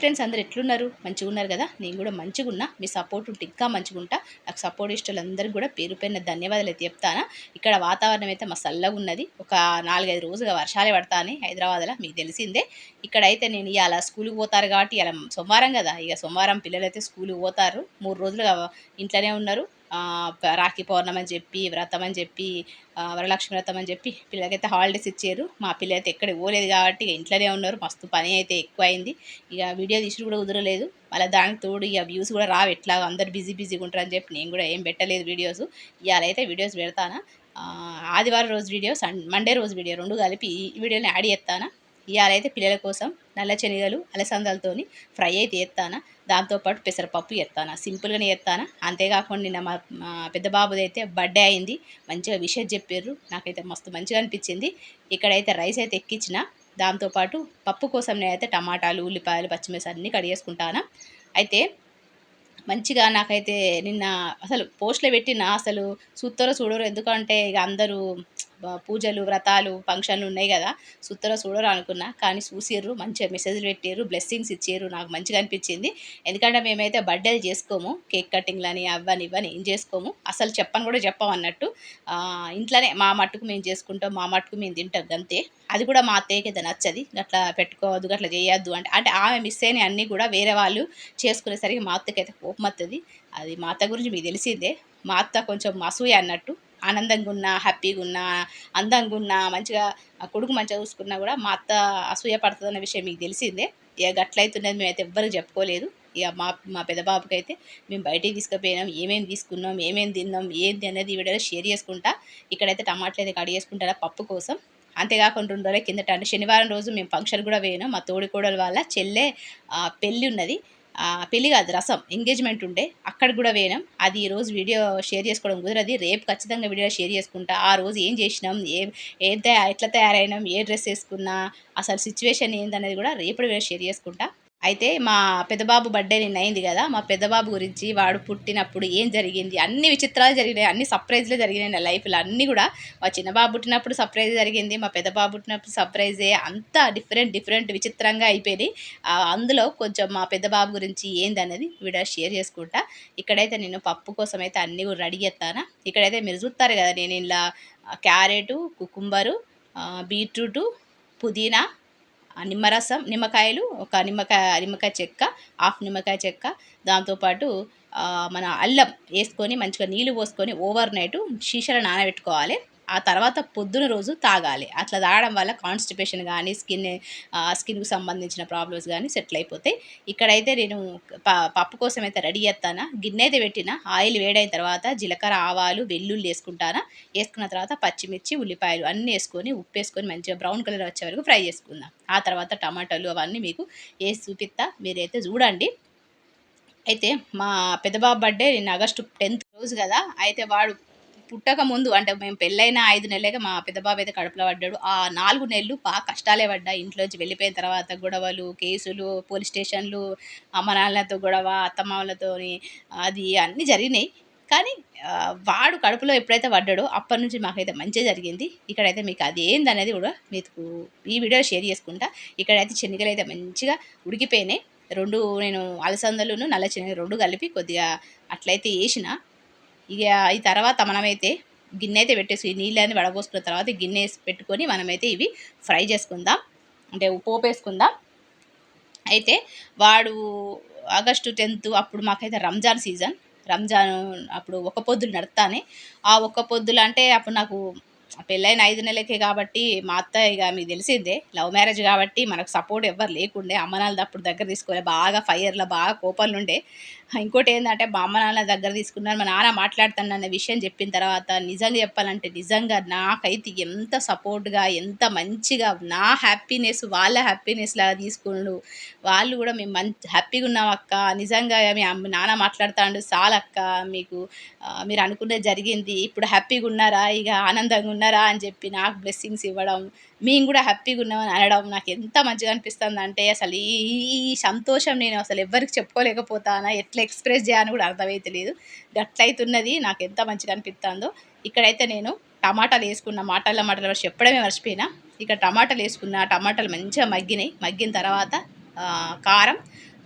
Friends అందరు ఎట్లున్నారు? మంచిగా ఉన్నారు కదా? నేను కూడా మంచిగా ఉన్నా. మీ సపోర్ట్ ఉంటే ఇంకా మంచిగా ఉంటా. నాకు సపోర్ట్ ఇష్టలందరికీ కూడా పేరు పైన ధన్యవాదాలు అయితే చెప్తానా. ఇక్కడ వాతావరణం అయితే మా చల్లగా ఉన్నది. ఒక నాలుగైదు రోజుగా వర్షాలే పడతాని హైదరాబాద్లో మీకు తెలిసిందే. ఇక్కడైతే నేను ఇవాళ స్కూల్కి పోతారు కాబట్టి ఇలా సోమవారం కదా. ఇక సోమవారం పిల్లలు అయితే స్కూల్కి పోతారు. మూడు రోజులుగా ఇంట్లోనే ఉన్నారు. రాఖీ పౌర్ణమి అని చెప్పి వ్రతం అని చెప్పి వరలక్ష్మి వ్రతం అని చెప్పి పిల్లలకైతే హాలిడేస్ ఇచ్చారు. మా పిల్లలైతే ఎక్కడ పోలేదు కాబట్టి ఇక ఇంట్లోనే ఉన్నారు. మస్తు పని అయితే ఎక్కువ అయింది ఇక వీడియో తీసుడు కూడా కుదరలేదు. మళ్ళీ దానికి తోడు ఇక వ్యూస్ కూడా రావు. ఎట్లా అందరు బిజీ బిజీగా ఉంటారు అని చెప్పి నేను కూడా ఏం పెట్టలేదు వీడియోస్. ఇవాళ అయితే వీడియోస్ పెడతాను. ఆదివారం రోజు వీడియో సండే మండే రోజు వీడియో రెండు కలిపి ఈ వీడియోని యాడ్ చేస్తాను. ఇవాళ అయితే పిల్లల కోసం నల్ల శనగలు అలసందలతోని ఫ్రై అయితే ఎత్తానా దాంతోపాటు పెసరపప్పు ఎత్తానా సింపుల్గానే ఎత్తానా అంతేకాకుండా నిన్న మా మా పెద్ద బాబుది అయితే బర్త్డే అయింది. మంచిగా విషయం చెప్పారు నాకైతే మస్తు మంచిగా అనిపించింది. ఇక్కడైతే రైస్ అయితే ఎక్కించిన దాంతోపాటు పప్పు కోసం నేనైతే టమాటాలు ఉల్లిపాయలు పచ్చిమిర్చి అన్నీ కడిగేసుకుంటాను అయితే మంచిగా నాకైతే నిన్న అసలు పోస్ట్లో పెట్టిన అసలు చూస్తారో చూడరు ఎందుకంటే ఇక అందరూ పూజలు వ్రతాలు ఫంక్షన్లు ఉన్నాయి కదా. చూస్తారో చూడరు అనుకున్నా. కానీ చూసిర్రు మంచిగా మెసేజ్లు పెట్టారు బ్లెస్సింగ్స్ ఇచ్చారు నాకు మంచిగా అనిపించింది. ఎందుకంటే మేమైతే బర్త్డేలు చేసుకోము. కేక్ కటింగ్లని అవ్వని ఇవ్వని ఏం చేసుకోము. అసలు చెప్పని కూడా చెప్పాం అన్నట్టు. ఇంట్లోనే మా మట్టుకు మేము చేసుకుంటాం మా మట్టుకు మేము తింటాం అంతే అది కూడా మా అత్తయ్యకి అయితే నచ్చది. అట్లా పెట్టుకోవద్దు అట్లా చేయొద్దు అంటే అంటే ఆమె మిస్ అయిన అన్నీ కూడా వేరే వాళ్ళు చేసుకునేసరికి మా అత్తకి అయితే కోపం వస్తుంది అది మా అత్త గురించి మీకు తెలిసిందే. మా అత్త కొంచెం అసూయ అన్నట్టు. ఆనందంగా ఉన్నా హ్యాపీగా ఉన్నా అందంగా ఉన్నా మంచిగా కొడుకు మంచిగా చూసుకున్నా కూడా మా అత్త అసూయ పడుతుంది అనే విషయం మీకు తెలిసిందే. ఇక గట్లయితున్నది మేమైతే ఎవ్వరికి చెప్పుకోలేదు. ఇక మా మా పెద్ద బాబుకి అయితే మేము బయటికి తీసుకుపోయినాం ఏమేమి తీసుకున్నాం ఏమేమి తిన్నాం ఏంది అనేది ఈ వీడియోలో షేర్ చేసుకుంటా. ఇక్కడైతే టమాటాలు అయితే కడి చేసుకుంటారా పప్పు కోసం. అంతేకాకుండా రెండు రోజుల కిందట అంటే శనివారం రోజు మేము ఫంక్షన్ కూడా పోయినాం. మా తోడికోడల వాళ్ళ చెల్లె పెళ్ళి ఉన్నది. పెళ్ళి కాదు రసం. ఎంగేజ్మెంట్ ఉండే. అక్కడ కూడా వేయడం. అది ఈరోజు రోజు వీడియో షేర్ చేసుకోవడం కుదరది. రేపు ఖచ్చితంగా వీడియో షేర్ చేసుకుంటా. ఆ రోజు ఏం చేసినాం? ఏ ఏం ఎట్లా తయారైనాం? ఏ డ్రెస్ వేసుకున్నా? అసలు సిచ్యువేషన్ ఏందనేది కూడా రేపు వీడియో షేర్ చేసుకుంటా. అయితే మా పెద్దబాబు బర్త్డే నిన్న అయింది కదా మా పెద్దబాబు గురించి వాడు పుట్టినప్పుడు ఏం జరిగింది అన్ని విచిత్రాలు జరిగినాయి అన్ని సర్ప్రైజ్లే జరిగినాయి నా లైఫ్లో అన్నీ కూడా మా చిన్న బాబు పుట్టినప్పుడు సర్ప్రైజ్ జరిగింది మా పెద్ద బాబు పుట్టినప్పుడు సర్ప్రైజే అంతా డిఫరెంట్ డిఫరెంట్ విచిత్రంగా అయిపోయింది. అందులో కొంచెం మా పెద్ద బాబు గురించి ఏందనేది వీడియో షేర్ చేసుకుంటా. ఇక్కడైతే నేను పప్పు కోసం అయితే అన్నీ కూడా రెడీ చేస్తాను. ఇక్కడైతే మీరు చూస్తారు కదా నేను ఇలా క్యారెటు కుకుంబరు బీట్రూటు పుదీనా నిమ్మరసం నిమ్మకాయలు ఒక నిమ్మకాయ నిమ్మకాయ చెక్క హాఫ్ నిమ్మకాయ చెక్క. దాంతోపాటు మన అల్లం వేసుకొని మంచిగా నీళ్ళు పోసుకొని ఓవర్ నైట్ షీషలో నానబెట్టుకోవాలి. ఆ తర్వాత పొద్దున రోజు తాగాలి. అట్లా తాగడం వల్ల కాన్స్టిపేషన్ కానీ స్కిన్ స్కిన్కి సంబంధించిన ప్రాబ్లమ్స్ కానీ సెటిల్ అయిపోతాయి. ఇక్కడైతే నేను ప పప్పు కోసం అయితే రెడీ చేస్తాను గిన్నె అయితే పెట్టిన. ఆయిల్ వేడైన తర్వాత జీలకర్ర ఆవాలు వెల్లుల్లి వేసుకుంటాను. వేసుకున్న తర్వాత పచ్చిమిర్చి ఉల్లిపాయలు అన్నీ వేసుకొని ఉప్పు వేసుకొని మంచిగా బ్రౌన్ కలర్ వచ్చే వరకు ఫ్రై చేసుకుందాం. ఆ తర్వాత టమాటాలు అవన్నీ మీకు వేసి చూపిస్తా మీరైతే చూడండి. అయితే మా పెద్దబాబు బర్త్డే నేను ఆగస్టు టెన్త్ రోజు కదా. అయితే వాడు పుట్టక ముందు అంటే మేము పెళ్ళైన ఐదు నెలలకే మా పెద్దబాబు అయితే కడుపులో పడ్డాడు. ఆ నాలుగు నెలలు బాగా కష్టాలే పడ్డా. ఇంట్లోంచి వెళ్ళిపోయిన తర్వాత గొడవలు కేసులు పోలీస్ స్టేషన్లు అమ్మ నాన్నలతో గొడవ అత్తమామలతోని అది అన్నీ జరిగినాయి. కానీ వాడు కడుపులో ఎప్పుడైతే పడ్డాడో అప్పటి నుంచి మాకైతే మంచిగా జరిగింది. ఇక్కడైతే మీకు అది ఏందనేది కూడా మీకు ఈ వీడియో షేర్ చేసుకుంటా. ఇక్కడైతే శనగలు అయితే మంచిగా ఉడికిపోయినాయి. రెండు నేను అలసందలును నల్ల శనగ రెండు కలిపి కొద్దిగా అట్లయితే వేసిన. ఇక ఈ తర్వాత మనమైతే గిన్నె అయితే పెట్టేసి ఈ నీళ్ళని వడపోసుకున్న తర్వాత గిన్నె వేసి పెట్టుకొని మనమైతే ఇవి ఫ్రై చేసుకుందాం. అంటే పోపు వేసుకుందాం. అయితే వాడు ఆగస్టు టెన్త్ అప్పుడు మాకైతే రంజాన్ సీజన్. రంజాన్ అప్పుడు ఒక పొద్దులు నడతానే ఆ ఒక్క పొద్దులు అంటే అప్పుడు నాకు పెళ్ళైన ఐదు నెలలకే కాబట్టి మా అత్త ఇక మీకు తెలిసిందే లవ్ మ్యారేజ్ కాబట్టి మనకు సపోర్ట్ ఎవ్వరు లేకుండే. అమ్మనాలు అప్పుడు దగ్గర తీసుకోలే బాగా ఫైర్లో బాగా కోపాలు ఉండే. ఇంకోటి ఏంటంటే మా అమ్మ నాన్న దగ్గర తీసుకున్నాను మా నాన్న మాట్లాడుతాను అన్న విషయం చెప్పిన తర్వాత నిజంగా చెప్పాలంటే నిజంగా నాకైతే ఎంత సపోర్ట్గా ఎంత మంచిగా నా హ్యాపీనెస్ వాళ్ళ హ్యాపీనెస్ లాగా తీసుకున్నాడు. వాళ్ళు కూడా మేము మంచి హ్యాపీగా ఉన్నాం అక్క. నిజంగా మీ అమ్మ నాన్న మాట్లాడుతాండు అక్క మీకు మీరు అనుకున్నది జరిగింది. ఇప్పుడు హ్యాపీగా ఉన్నారా? ఇక ఆనందంగా ఉన్నారా? అని చెప్పి నాకు బ్లెస్సింగ్స్ ఇవ్వడం మేము కూడా హ్యాపీగా ఉన్నామని అనడం నాకు ఎంత మంచిగా అనిపిస్తుంది అంటే అసలు ఈ ఈ సంతోషం నేను అసలు ఎవరికి చెప్పుకోలేకపోతానా? ఎట్లా ఎక్స్ప్రెస్ చేయాలని కూడా అర్థమవుతలేదు గట్లయితున్నది నాకు ఎంత మంచిగా అనిపిస్తుందో ఇక్కడైతే నేను టమాటాలు వేసుకున్న మాటల మాటలు చెప్పడమే మర్చిపోయినా ఇక టమాటాలు వేసుకున్న టమాటాలు మంచిగా మగ్గినాయి. మగ్గిన తర్వాత కారం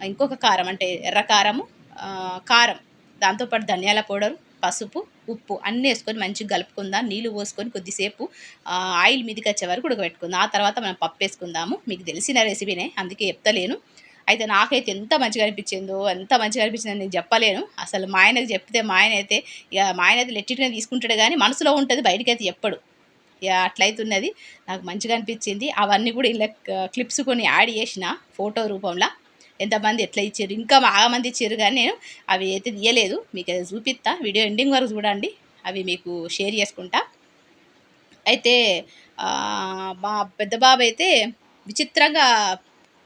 ఇంకొక కారం అంటే ఎర్ర కారము కారం దాంతోపాటు ధనియాల పౌడర్ పసుపు ఉప్పు అన్నీ వేసుకొని మంచిగా కలుపుకుందాం నీళ్ళు పోసుకొని కొద్దిసేపు ఆయిల్ మీదకి వచ్చే వరకు ఉడకబెట్టుకుందాం. ఆ తర్వాత మనం పప్పు వేసుకుందాము. మీకు తెలిసిన రెసిపీనే అందుకే చెప్తలేను. అయితే నాకైతే ఎంత మంచిగా అనిపించిందో ఎంత మంచిగా అనిపించిందో నేను చెప్పలేను. అసలు మా ఆయనకు చెప్తే మా ఆయన అయితే ఇక మా ఆయన అయితే లెట్టిట్గా తీసుకుంటాడు కానీ మనసులో ఉంటుంది బయటకైతే చెప్పడు ఇక అట్లయితున్నది. నాకు మంచిగా అనిపించింది. అవన్నీ కూడా ఇలా క్లిప్స్ కొన్ని యాడ్ చేసిన ఫోటో రూపంలో. ఎంతమంది ఎట్లా ఇచ్చారు ఇంకా బాగా మంది ఇచ్చారు కానీ నేను అవి అయితే తీయలేదు. మీకు అది చూపిస్తా. వీడియో ఎండింగ్ వరకు చూడండి. అవి మీకు షేర్ చేసుకుంటా. అయితే మా పెద్ద బాబు అయితే విచిత్రంగా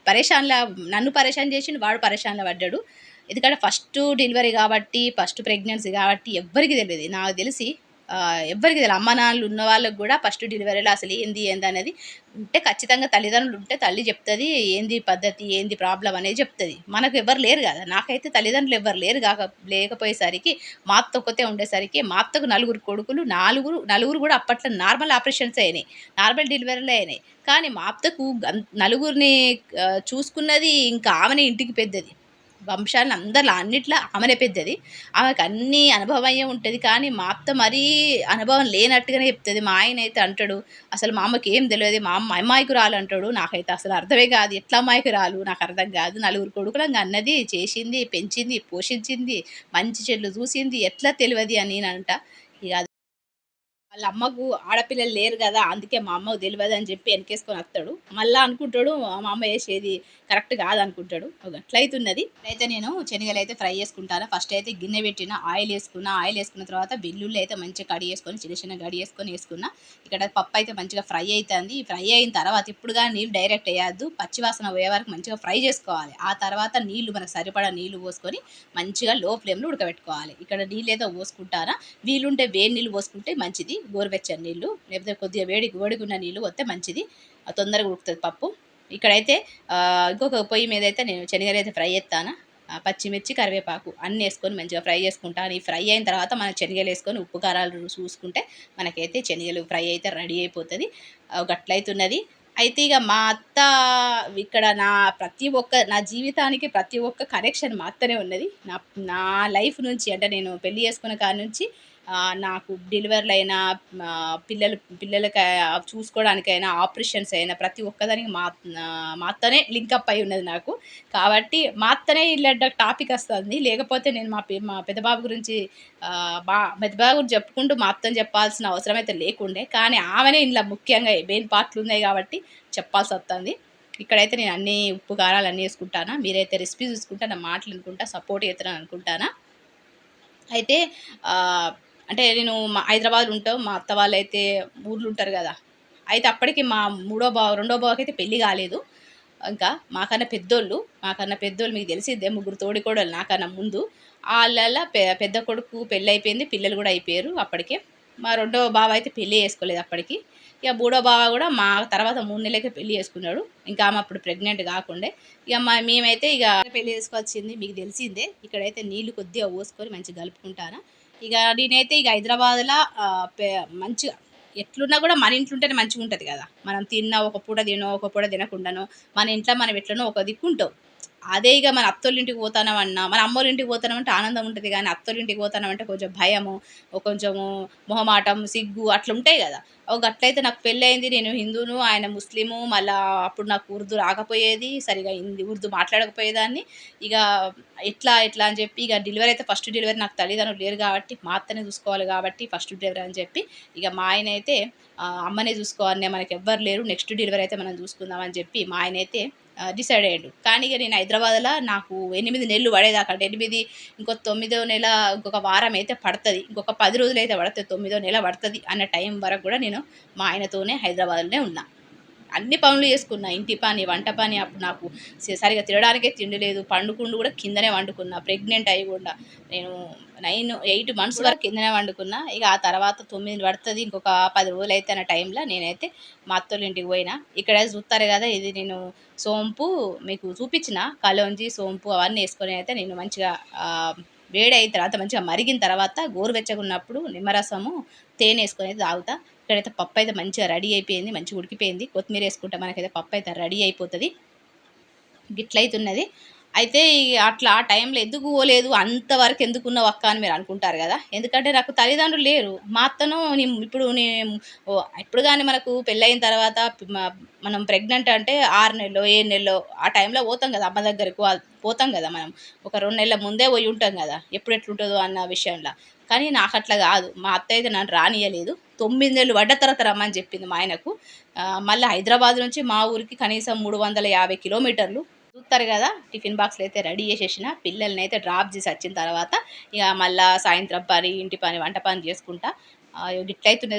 పరేషాన్లా నన్ను పరేషాన్ చేసి వాడు పరేషాన్లో పడ్డాడు. ఎందుకంటే ఫస్ట్ డెలివరీ కాబట్టి ఫస్ట్ ప్రెగ్నెన్సీ కాబట్టి ఎవ్వరికి తెలియదు. నాకు తెలిసి ఎవరికి తెలియదు. అమ్మ నాన్నలు ఉన్న వాళ్ళకి కూడా ఫస్ట్ డెలివరీలో అసలు ఏంది ఏంది అనేది ఉంటే ఖచ్చితంగా తల్లిదండ్రులు ఉంటే తల్లి చెప్తుంది ఏంది పద్ధతి ఏంది ప్రాబ్లం అనేది చెప్తుంది. మనకు ఎవరు లేరు కదా. నాకైతే తల్లిదండ్రులు ఎవరు లేరు కాక లేకపోయేసరికి మా అత్త ఒక్కతే ఉండేసరికి మా అత్తకు నలుగురు కొడుకులు నాలుగురు నలుగురు కూడా అప్పట్లో నార్మల్ ఆపరేషన్స్ అయినాయి. నార్మల్ డెలివరీలు అయినాయి. కానీ మా అత్తకు నలుగురిని చూసుకున్నది ఇంకా ఆమెనే ఇంటికి పెద్దది. వంశాలను అందరిలో అన్నిట్లో ఆమెనే పెద్దది. ఆమెకు అన్ని అనుభవం అయ్యే ఉంటుంది. కానీ మా అత్త మరీ అనుభవం లేనట్టుగానే చెప్తుంది. మా ఆయన అయితే అంటాడు అసలు మా అమ్మకి ఏం తెలియదు. మా అమ్మ అమ్మాయికురాలు అంటాడు. నాకైతే అసలు అర్థమే కాదు. ఎట్లా అమ్మాయికురాలు? నాకు అర్థం కాదు. నలుగురు కొడుకులంగా అన్నది చేసింది పెంచింది పోషించింది మంచి చెట్లు చూసింది ఎట్లా తెలియదు అని నేను అంట ఇక వాళ్ళ అమ్మకు ఆడపిల్లలు లేరు కదా అందుకే మా అమ్మకు తెలియదు అని చెప్పి వెనకేసుకొని వస్తాడు. మళ్ళీ అనుకుంటాడు మా అమ్మ వేసేది కరెక్ట్ కాదనుకుంటాడు ఒక అట్లయితున్నది అయితే నేను శనగలు అయితే ఫ్రై చేసుకుంటాను. ఫస్ట్ అయితే గిన్నె పెట్టిన ఆయిల్ వేసుకున్న ఆయిల్ వేసుకున్న తర్వాత వెల్లుల్లి అయితే మంచిగా కడి చేసుకొని చిన్న చిన్న గడి వేసుకొని వేసుకున్నా. ఇక్కడ పప్పు అయితే మంచిగా ఫ్రై అవుతుంది. ఫ్రై అయిన తర్వాత ఇప్పుడుగా నీళ్ళు డైరెక్ట్ వేయద్దు. పచ్చివాసన పోయే వరకు మంచిగా ఫ్రై చేసుకోవాలి. ఆ తర్వాత నీళ్ళు మనకు సరిపడా నీళ్ళు పోసుకొని మంచిగా లో ఫ్లేమ్లో ఉడకబెట్టుకోవాలి. ఇక్కడ నీళ్ళు ఏదో పోసుకుంటారా వీలుంటే వేడి నీళ్ళు పోసుకుంటే మంచిది. గోరువెచ్చని నీళ్ళు లేకపోతే కొద్దిగా వేడి వేడిగున్న నీళ్ళు వస్తే మంచిది. తొందరగా ఉడుకుతుంది పప్పు. ఇక్కడైతే ఇంకొక పొయ్యి మీద అయితే నేను శనగలు అయితే ఫ్రై చేస్తాను పచ్చిమిర్చి కరివేపాకు అన్నీ వేసుకొని మంచిగా ఫ్రై చేసుకుంటాను ఈ ఫ్రై అయిన తర్వాత మనం శనగలు వేసుకొని ఉప్పు కారాలు చూసుకుంటే మనకైతే శనగలు ఫ్రై అయితే రెడీ అయిపోతుంది. గట్లయితున్నది. అయితే ఇక మా అత్త ఇక్కడ నా ప్రతి ఒక్క నా జీవితానికి ప్రతి ఒక్క కనెక్షన్ మా అత్తనే ఉన్నది. నా నా లైఫ్ నుంచి అంటే నేను పెళ్ళి చేసుకున్న కాడ నుంచి నాకు డెలివరీలు అయినా పిల్లలు పిల్లలకి చూసుకోవడానికైనా ఆపరేషన్స్ అయినా ప్రతి ఒక్కదానికి మా నా- మా అత్తనే లింకప్ అయి ఉన్నది నాకు. కాబట్టి మా అత్తనే టాపిక్ వస్తుంది. లేకపోతే నేను మా మా పెద్దబాబు గురించి ఆ, బా గురించి చెప్పుకుంటూ మా అత్తని చెప్పాల్సిన అవసరం అయితే లేకుండే. కానీ ఆమెనే ఇంట్లో ముఖ్యంగా మెయిన్ పార్ట్లు ఉన్నాయి కాబట్టి చెప్పాల్సి వస్తుంది. ఇక్కడైతే నేను అన్ని ఉప్పు కారాలు అన్నీ వేసుకుంటానా. మీరైతే రెసిపీ చూసుకుంటా నా మాటలు అనుకుంటా సపోర్ట్ చేస్తాను అనుకుంటానా. అయితే అంటే నేను మా హైదరాబాద్ ఉంటాం మా అత్త వాళ్ళు అయితే ఊర్లు ఉంటారు కదా. అయితే అప్పటికి మా మూడో బావ రెండో బావకి అయితే పెళ్ళి కాలేదు. ఇంకా మాకన్నా పెద్దోళ్ళు మాకన్నా పెద్దోళ్ళు మీకు తెలిసిద్దే ముగ్గురు తోడికోడలు నాకన్నా ముందు. వాళ్ళ పెద్ద కొడుకు పెళ్ళి అయిపోయింది పిల్లలు కూడా అయిపోయారు అప్పటికే. మా రెండో బావ అయితే పెళ్ళి చేసుకోలేదు అప్పటికి. ఇక మూడో బావ కూడా మా తర్వాత మూడు నెలలకే పెళ్ళి చేసుకున్నాడు. ఇంకా ఆమె అప్పుడు ప్రెగ్నెంట్ కాకుండే. ఇక మా మేమైతే ఇక పెళ్ళి చేసుకోవాల్సింది మీకు తెలిసిందే. ఇక్కడైతే నీళ్ళు కొద్దిగా పోసుకొని మంచిగా కలుపుకుంటాను. ఇక నేనైతే ఇక హైదరాబాద్లో మంచిగా ఎట్లున్నా కూడా మన ఇంట్లో ఉంటేనే మంచిగా ఉంటుంది కదా. మనం తిన్నా ఒక పూట తినో ఒక పూట తినకుండానో మన ఇంట్లో మనం ఎట్లనో ఒక దిక్కుంటాం అదే ఇక మన అత్తోళ్ళింటికి పోతానమన్నా మన అమ్మోళ్ళ ఇంటికి పోతానమంటే ఆనందం ఉంటుంది కానీ అత్తోళ్ళింటికి పోతానమంటే కొంచెం భయము కొంచెము మొహమాటం సిగ్గు అట్లా ఉంటాయి కదా. ఒక అట్లయితే నాకు పెళ్ళయింది నేను హిందూను ఆయన ముస్లిము మళ్ళా అప్పుడు నాకు ఉర్దూ రాకపోయేది సరిగా హిందీ ఉర్దూ మాట్లాడకపోయేదాన్ని. ఇక ఎట్లా ఎట్లా అని చెప్పి ఇక డెలివరీ అయితే ఫస్ట్ డెలివరీ నాకు తల్లిదండ్రులు లేరు కాబట్టి మా అత్తనే చూసుకోవాలి కాబట్టి ఫస్ట్ డెలివరీ అని చెప్పి ఇక మా ఆయన అయితే అమ్మనే చూసుకోవాలి మనకి ఎవ్వరు లేరు నెక్స్ట్ డెలివరీ అయితే మనం చూసుకుందామని చెప్పి మా ఆయన అయితే డిసైడ్ అయ్యాడు. కానీ ఇక నేను హైదరాబాద్లో నాకు ఎనిమిది నెలలు పడేదాకా అంటే ఎనిమిది ఇంకో తొమ్మిదో నెల ఇంకొక వారం అయితే పడుతుంది. ఇంకొక పది రోజులు అయితే పడుతుంది తొమ్మిదో నెల పడుతుంది అన్న టైం వరకు కూడా నేను మా ఆయనతోనే హైదరాబాద్లోనే ఉన్నా. అన్ని పనులు చేసుకున్నా ఇంటి పని వంట పని అప్పుడు నాకు సరిగా తినడానికే తిండి లేదు. పండుకుండు కూడా కిందనే వండుకున్నా ప్రెగ్నెంట్ అయ్యి కూడా. నేను నైన్ ఎయిట్ మంత్స్ వరకు కిందనే వండుకున్నా. ఇక ఆ తర్వాత తొమ్మిది పడుతుంది ఇంకొక పది రోజులు అయితే టైంలో నేనైతే మా అత్తోళ్ళ ఇంటికి పోయినా. ఇక్కడ చూస్తారు కదా ఇది నేను సోంపు మీకు చూపించిన కలోంజి సోంపు అవన్నీ వేసుకొని అయితే నేను మంచిగా వేడి అయిన తర్వాత మంచిగా మరిగిన తర్వాత గోరువెచ్చగా ఉన్నప్పుడు నిమ్మరసము తేనె వేసుకొని అయితే తాగుతా. ఇక్కడైతే పప్పు అయితే మంచిగా రెడీ అయిపోయింది మంచిగా ఉడికిపోయింది. కొత్తిమీర వేసుకుంటే మనకైతే పప్పు అయితే రెడీ అయిపోతుంది. గిట్లయితున్నది. అయితే అట్లా ఆ టైంలో ఎందుకు పోలేదు అంతవరకు ఎందుకు ఉన్నావు అక్క అని మీరు అనుకుంటారు కదా. ఎందుకంటే నాకు తల్లిదండ్రులు లేరు. మా అత్తను ఇప్పుడు నేను ఇప్పుడు కానీ మనకు పెళ్ళయిన తర్వాత మనం ప్రెగ్నెంట్ అంటే ఆరు నెలలో ఏడు నెలలో ఆ టైంలో పోతాం కదా అమ్మ దగ్గరకు. పోతాం కదా మనం. ఒక రెండు నెలల ముందే పోయి ఉంటాం కదా. ఎప్పుడు ఎట్లుంటుందో అన్న విషయంలో. కానీ నాకు అట్లా కాదు. మా అత్త అయితే నన్ను రానియలేదు తొమ్మిది నెలలు పడ్డ తర్వాత రమ్మని చెప్పింది మా ఆయనకు. మళ్ళీ హైదరాబాద్ నుంచి మా ఊరికి కనీసం మూడు వందల యాభై కిలోమీటర్లు చూస్తారు కదా టిఫిన్ బాక్స్లు అయితే రెడీ చేసేసిన పిల్లల్ని అయితే డ్రాప్ చేసి వచ్చిన తర్వాత ఇక మళ్ళీ సాయంత్రం పని ఇంటి పని వంట పని చేసుకుంటా. ఆ,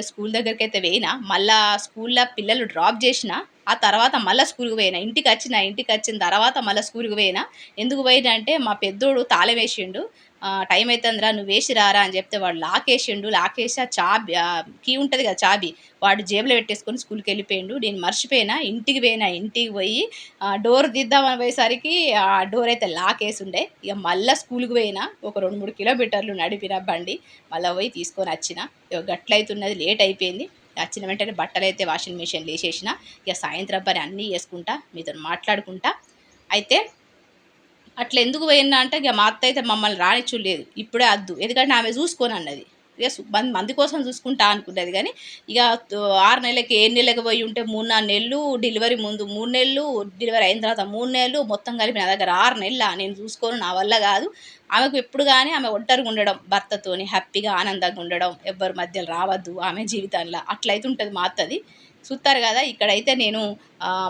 స్కూల్ దగ్గరికి అయితే వేయినా మళ్ళా స్కూల్లో పిల్లలు డ్రాప్ చేసిన ఆ తర్వాత మళ్ళీ స్కూల్కి పోయినా ఇంటికి వచ్చిన ఇంటికి వచ్చిన తర్వాత మళ్ళీ స్కూల్కి పోయినా ఎందుకు పోయినా అంటే మా పెద్దోడు తాళం వేసిండు. టైం అవుతుందిరా నువ్వు వేసి రారా అని చెప్తే వాడు లాకేసిండు లాకేసి ఆ చాబి కీ ఉంటుంది కదా చాబి వాడు జేబులో పెట్టేసుకొని స్కూల్కి వెళ్ళిపోయిండు. నేను మర్చిపోయినా ఇంటికి పోయినా ఇంటికి పోయి డోర్ దిద్దామని పోయేసరికి ఆ డోర్ అయితే లాక్ వేసి ఉండే ఇక మళ్ళీ స్కూల్కి పోయినా ఒక రెండు మూడు కిలోమీటర్లు నడిపిన బండి మళ్ళీ పోయి తీసుకొని వచ్చిన. ఇక గట్లయితున్నది లేట్ అయిపోయింది. వచ్చిన వెంటనే బట్టలు అయితే వాషింగ్ మెషిన్ వేసేసిన ఇక సాయంత్రం పని అన్నీ వేసుకుంటా మీతో మాట్లాడుకుంటా. అయితే అట్లా ఎందుకు పోయినా అంటే ఇక మా అత్త అయితే మమ్మల్ని రానిచ్చులేదు. ఇప్పుడే అద్దు ఎందుకంటే ఆమె చూసుకొని అన్నది. ఇక మంది మంది కోసం చూసుకుంటా అనుకున్నది. కానీ ఇక ఆరు నెలలకి ఏడు నెలలకు పోయి ఉంటే మూడు నాలుగు నెలలు డెలివరీ ముందు మూడు నెలలు డెలివరీ అయిన తర్వాత మూడు నెలలు మొత్తం కలిపి నా దగ్గర ఆరు నెలల. నేను చూసుకోను నా వల్ల కాదు. ఆమెకు ఎప్పుడు కానీ ఆమె ఒంటరిగా ఉండడం భర్తతోని హ్యాపీగా ఆనందంగా ఉండడం ఎవ్వరి మధ్యలో రావద్దు ఆమె జీవితంలో. అట్లయితే ఉంటుంది మా అత్తది. చూస్తారు కదా ఇక్కడైతే నేను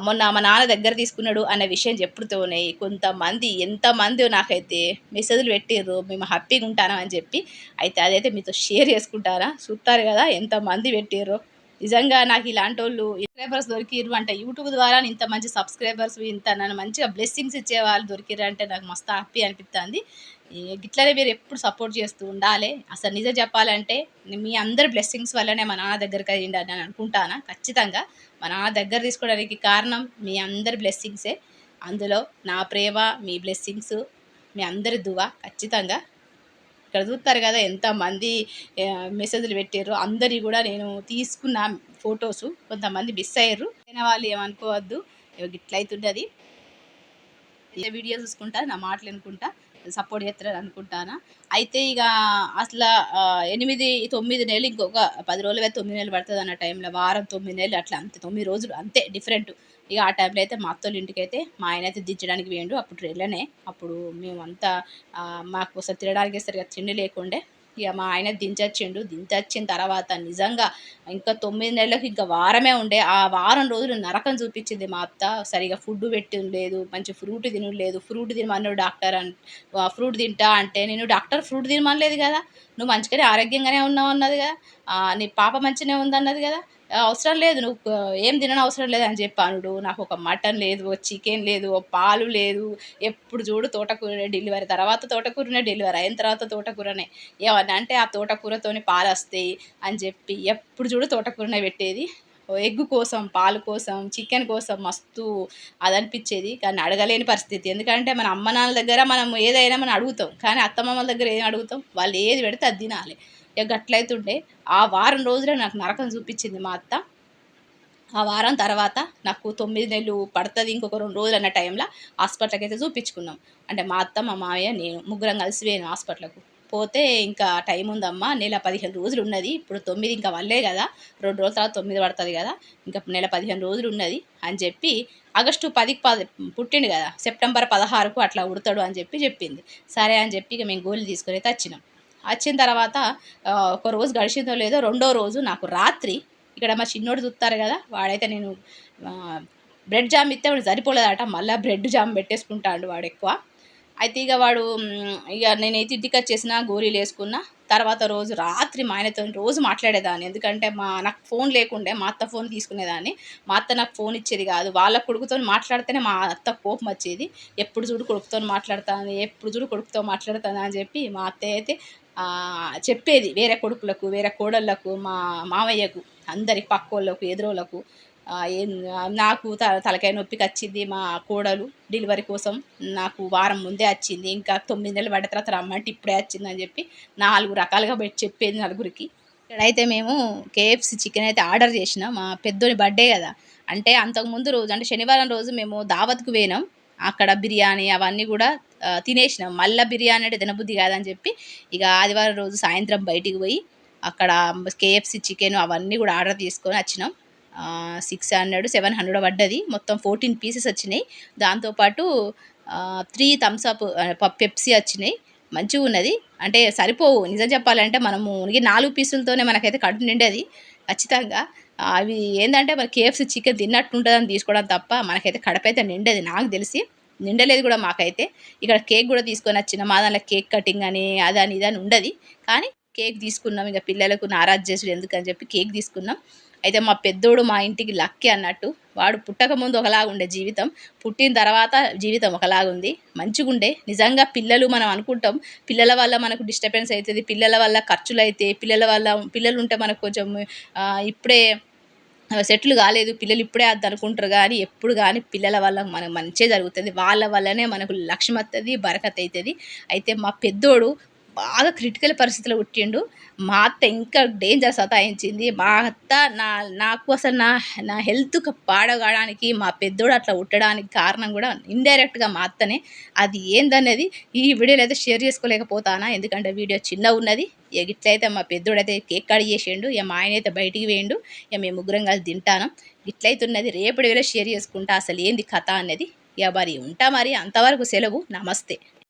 మొన్న మా నాన్న దగ్గర తీసుకున్నాడు అనే విషయం చెప్పుతూనే కొంతమంది ఎంతమంది నాకైతే మెసేజ్లు పెట్టిర్రు మేము హ్యాపీగా ఉంటానా అని చెప్పి అయితే అదైతే మీతో షేర్ చేసుకుంటారా? చూస్తారు కదా ఎంతమంది పెట్టారు నిజంగా నాకు ఇలాంటి వాళ్ళు సబ్స్క్రైబర్స్ దొరికిర్రు అంటే యూట్యూబ్ ద్వారా ఇంత మంచి సబ్స్క్రైబర్స్ ఇంత నన్ను మంచిగా బ్లెస్సింగ్స్ ఇచ్చే వాళ్ళు దొరికిర్రు అంటే నాకు మస్తు హ్యాపీ అనిపిస్తుంది ఇట్లనే మీరు ఎప్పుడు సపోర్ట్ చేస్తూ ఉండాలి. అసలు నిజం చెప్పాలంటే మీ అందరి బ్లెస్సింగ్స్ వల్లనే మా నాన్న దగ్గరికి ఉండాలి అని నేను అనుకుంటాను? ఖచ్చితంగా. మా నాన్న దగ్గర తీసుకోవడానికి కారణం మీ అందరి బ్లెస్సింగ్సే అందులో నా ప్రేమ మీ బ్లెస్సింగ్స్ మీ అందరి దువ. ఖచ్చితంగా. ఇక్కడ చూస్తారు కదా ఎంతమంది మెసేజ్లు పెట్టారు. అందరి కూడా నేను తీసుకున్న ఫొటోస్ కొంతమంది మిస్ అయ్యారు. అయిన వాళ్ళు ఏమనుకోవద్దు. ఇగో ఏ వీడియో చూసుకుంటా నా మాటలు అనుకుంటా సపోర్ట్ చేస్తారు అనుకుంటానా? అయితే ఇక అసలు ఎనిమిది తొమ్మిది నెలలు ఇంకొక పది రోజులు అయితే తొమ్మిది నెలలు పడుతుంది అన్న టైంలో వారం తొమ్మిది నెలలు అట్లా అంతే తొమ్మిది రోజులు అంతే డిఫరెంట్. ఇక ఆ టైంలో అయితే మా అత్తోళ్ళ ఇంటికి అయితే మా ఆయన అయితే దించడానికి వేయండు అప్పుడు ట్రైన్లోనే అప్పుడు మేమంతా మాకు అసలు తినడానికి సరిగా తిండి లేకుండే ఇక మా ఆయన దించొచ్చిండు. దించొచ్చిన తర్వాత నిజంగా ఇంకా తొమ్మిది నెలలకు ఇంకా వారమే ఉండే. ఆ వారం రోజులు నరకం చూపించింది మా అత్త. సరిగా ఫుడ్ పెట్టి లేదు మంచి ఫ్రూట్ తినలేదు ఫ్రూట్ తినమన్నాడు డాక్టర్ అని ఫ్రూట్ తింటా అంటే నేను డాక్టర్ ఫ్రూట్ తినమనలేదు కదా. నువ్వు మంచిగానే ఆరోగ్యంగానే ఉన్నావు అన్నది కదా నీ పాప మంచిగానే ఉందన్నది కదా. అవసరం లేదు నువ్వు ఏం తినని అవసరం లేదు అని చెప్పానుడు నాకు ఒక మటన్ లేదు ఒక చికెన్ లేదు ఒక పాలు లేదు. ఎప్పుడు చూడు తోటకూర డెలివరీ. తర్వాత తోటకూరనే డెలివరీ అయిన తర్వాత తోటకూరనే. ఏమన్నా అంటే ఆ తోటకూరతోని పాలు వస్తాయి అని చెప్పి ఎప్పుడు చూడు తోటకూరనే పెట్టేది. ఎగ్ కోసం పాలు కోసం చికెన్ కోసం మస్తు అది అనిపించేది. కానీ అడగలేని పరిస్థితి. ఎందుకంటే మన అమ్మ నాన్న దగ్గర మనం ఏదైనా మనం అడుగుతాం. కానీ అత్తమామల దగ్గర ఏం అడుగుతాం? వాళ్ళు ఏది పెడితే అది తినాలి. ఇక గట్లయితుండే ఆ వారం రోజులే నాకు నరకం చూపించింది మా అత్త. ఆ వారం తర్వాత నాకు తొమ్మిది నెలలు పడుతుంది ఇంకొక రెండు రోజులు అన్న టైంలో హాస్పిటల్కి అయితే చూపించుకున్నాం. అంటే మా అత్త మా మామయ్య నేను ముగ్గురం కలిసి పోయాను హాస్పిటల్కు. పోతే ఇంకా టైం ఉందమ్మా నెల పదిహేను రోజులు ఉన్నది. ఇప్పుడు తొమ్మిది ఇంకా వల్లే కదా రెండు రోజుల తర్వాత తొమ్మిది పడుతుంది కదా ఇంకా నెల పదిహేను రోజులు ఉన్నది అని చెప్పి ఆగస్టు పదికి పది పుట్టిండు కదా సెప్టెంబర్ పదహారుకు అట్లా ఉడతాడు అని చెప్పి చెప్పింది. సరే అని చెప్పి ఇక మేము గోళీలు తీసుకొని అయితే వచ్చినాం. వచ్చిన తర్వాత ఒక రోజు గడిచిందో లేదో రెండో రోజు నాకు రాత్రి ఇక్కడ మా చిన్నోడు చూస్తారు కదా వాడైతే నేను బ్రెడ్ జామ్ ఇస్తే వాడు సరిపోలేదట మళ్ళీ బ్రెడ్ జామ్ పెట్టేసుకుంటాడు వాడు ఎక్కువ. అయితే ఇక వాడు ఇక నేనైతే ఇంటికి వచ్చేసిన గోళీలు వేసుకున్నా తర్వాత రోజు రాత్రి మా ఆయనతో రోజు మాట్లాడేదాన్ని. ఎందుకంటే మా నాకు ఫోన్ లేకుండే మా అత్త ఫోన్ తీసుకునేదాన్ని. మా అత్త నాకు ఫోన్ ఇచ్చేది కాదు వాళ్ళ కొడుకుతో మాట్లాడితేనే మా అత్త కోపం వచ్చేది. ఎప్పుడు చూడు కొడుకుతో మాట్లాడుతాను ఎప్పుడు చూడు కొడుకుతో మాట్లాడుతాను అని చెప్పి మా అత్త అయితే చెప్పేది వేరే కొడుకులకు వేరే కోడళ్ళకు మా మామయ్యకు అందరి పక్కోళ్ళకు ఎదురోళ్ళకు. ఏం నాకు త తలకాయ నొప్పికి వచ్చింది మా కోడలు డెలివరీ కోసం. నాకు వారం ముందే వచ్చింది. ఇంకా తొమ్మిది నెలలు పడిన తర్వాత రమ్మంటే ఇప్పుడే వచ్చిందని చెప్పి నాలుగు రకాలుగా పెట్టి చెప్పేది నలుగురికి. ఇక్కడైతే మేము కేఎఫ్సి చికెన్ అయితే ఆర్డర్ చేసినాం. మా పెద్దోని బర్త్డే కదా. అంటే అంతకుముందు రోజు అంటే శనివారం రోజు మేము దావత్కు పోయినాం. అక్కడ బిర్యానీ అవన్నీ కూడా తినేసినాం. మళ్ళీ బిర్యానీ అంటే తినబుద్ధి కాదని చెప్పి ఇక ఆదివారం రోజు సాయంత్రం బయటికి పోయి అక్కడ కేఎఫ్సి చికెన్ అవన్నీ కూడా ఆర్డర్ తీసుకొని వచ్చినాం. సిక్స్ హండ్రెడ్ సెవెన్ హండ్రెడ్ పడ్డది. మొత్తం ఫోర్టీన్ పీసెస్ వచ్చినాయి. దాంతోపాటు త్రీ థమ్స్అప్ పెప్సీ వచ్చినాయి. మంచిగా ఉన్నది. అంటే సరిపోవు. నిజం చెప్పాలంటే మనము నాలుగు పీసులతోనే మనకైతే కడుపు నిండేది. ఖచ్చితంగా. అవి ఏంటంటే మన కేఎఫ్సి చికెన్ తిన్నట్టు ఉంటుందని తీసుకోవడం తప్ప మనకైతే కడపైతే నిండేది. నాకు తెలిసి నిండలేదు కూడా మాకైతే. ఇక్కడ కేక్ కూడా తీసుకొని వచ్చిన మా దాంట్లో కేక్ కటింగ్ అని అదని ఇదని ఉండదు. కానీ కేక్ తీసుకున్నాం ఇక పిల్లలకు నారాజ్ చేసుడు ఎందుకని చెప్పి కేక్ తీసుకున్నాం. అయితే మా పెద్దోడు మా ఇంటికి లక్కే అన్నట్టు వాడు పుట్టక ముందు ఒకలాగా ఉండే జీవితం పుట్టిన తర్వాత జీవితం ఒకలాగా ఉంది. మంచిగా ఉండే నిజంగా పిల్లలు మనం అనుకుంటాం పిల్లల వల్ల మనకు డిస్టర్బెన్స్ అవుతుంది పిల్లల వల్ల ఖర్చులు అయితే పిల్లల వల్ల పిల్లలు ఉంటే మనకు కొంచెం ఇప్పుడే సెటిల్ కాలేదు పిల్లలు ఇప్పుడే అది అనుకుంటారు కానీ ఎప్పుడు కానీ పిల్లల వల్ల మనకు మంచిగా జరుగుతుంది. వాళ్ళ వల్లనే మనకు లక్ష్యం వస్తుంది బరకత్ అవుతుంది అయితే మా పెద్దోడు బాగా క్రిటికల్ పరిస్థితిలో పుట్టిండు. మా అత్త ఇంకా డేంజర్ సతాయించింది. మా అత్త నా నాకు అసలు నా నా హెల్త్ పాడగడానికి మా పెద్దోడు అట్లా ఉట్టడానికి కారణం కూడా ఇండైరెక్ట్గా మా అత్తనే. అది ఏందనేది ఈ వీడియోలో అయితే షేర్ చేసుకోలేకపోతానా? ఎందుకంటే వీడియో చిన్న ఉన్నది. ఇక ఇట్లయితే మా పెద్దోడు అయితే కేక్ కట్ చేసిండు. ఇక మా ఆయన అయితే బయటికి వేయండు ఇక మేము ముగ్గురం కలిసి తింటాను. ఇట్లయితే ఉన్నది. రేపటి వేళ షేర్ చేసుకుంటా. అసలు ఏంది కథ అనేది ఇక మరి ఉంటా మరి. అంతవరకు సెలవు. నమస్తే.